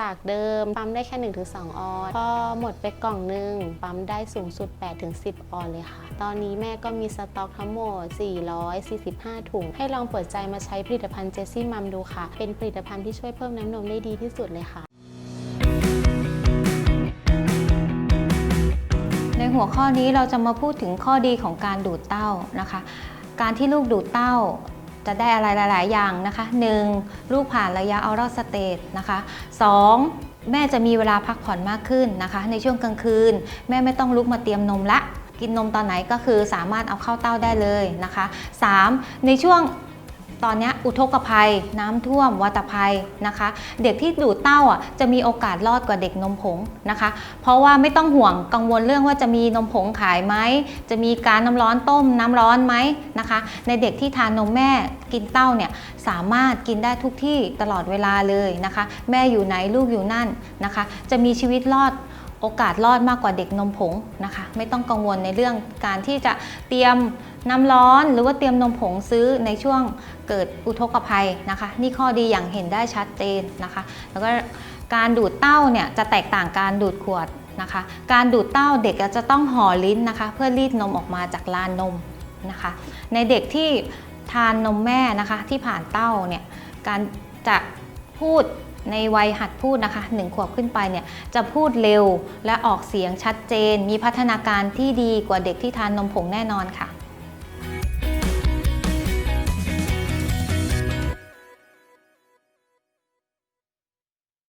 จากเดิมปั๊มได้แค่ 1-2 ออนพอหมดไปกล่องหนึง ปั๊มได้สูงสุด 8-10 ออนเลยค่ะ ตอนนี้แม่ก็มีสต็อกทั้งหมด 445 ถุง ให้ลองเปิดใจมาใช้ผลิตภัณฑ์เจสซี่มัมดูค่ะ เป็นผลิตภัณฑ์ที่ช่วยเพิ่มน้ำนมได้ดีที่สุดเลยค่ะในหัวข้อนี้เราจะมาพูดถึงข้อดีของการดูดเต้านะคะ การที่ลูกดูดเต้า จะได้อะไรหลาย ๆ อย่างนะคะ 1. ลูกผ่านระยะออรัลสเตจนะคะ 2. แม่จะมีเวลาพักผ่อนมากขึ้นนะคะ ในช่วงกลางคืน แม่ไม่ต้องลุกมาเตรียมนมละ กินนมตอนไหนก็คือสามารถเอาเข้าเต้าได้เลยนะคะ 3. ในช่วง ตอนนี้อุทกภัย น้ำท่วมวัตภัยนะคะ เด็กที่ดูดเต้าอะจะมีโอกาสรอดกว่าเด็กนมผงนะคะ เพราะว่าไม่ต้องห่วงกังวลเรื่องว่าจะมีนมผงขายไหมจะมีการน้ำร้อนต้มน้ำร้อนไหมนะคะ ในเด็กที่ทานนมแม่กินเต้าเนี่ยสามารถกินได้ทุกที่ตลอดเวลาเลยนะคะ แม่อยู่ไหนลูกอยู่นั่นนะคะ จะมีชีวิตรอด โอกาสรอดมากกว่าเด็กนมผงนะคะ ไม่ต้องกังวลในเรื่องการที่จะเตรียมน้ำร้อน หรือว่าเตรียมนมผงซื้อในช่วงเกิดอุทกภัยนะคะ นี่ข้อดีอย่างเห็นได้ชัดเจนนะคะ แล้วก็การดูดเต้าเนี่ยจะแตกต่างการดูดขวดนะคะ การดูดเต้าเด็กจะต้องห่อลิ้นนะคะ เพื่อรีดนมออกมาจากลานนมนะคะ ในเด็กที่ทานนมแม่นะคะที่ผ่านเต้าเนี่ยการจะพูด ในวัยหัดพูดนะคะหนึ่งขวบขึ้นไปเนี่ยจะพูดเร็วและออกเสียงชัดเจน มีพัฒนาการที่ดีกว่าเด็กที่ทานนมผงแน่นอนค่ะ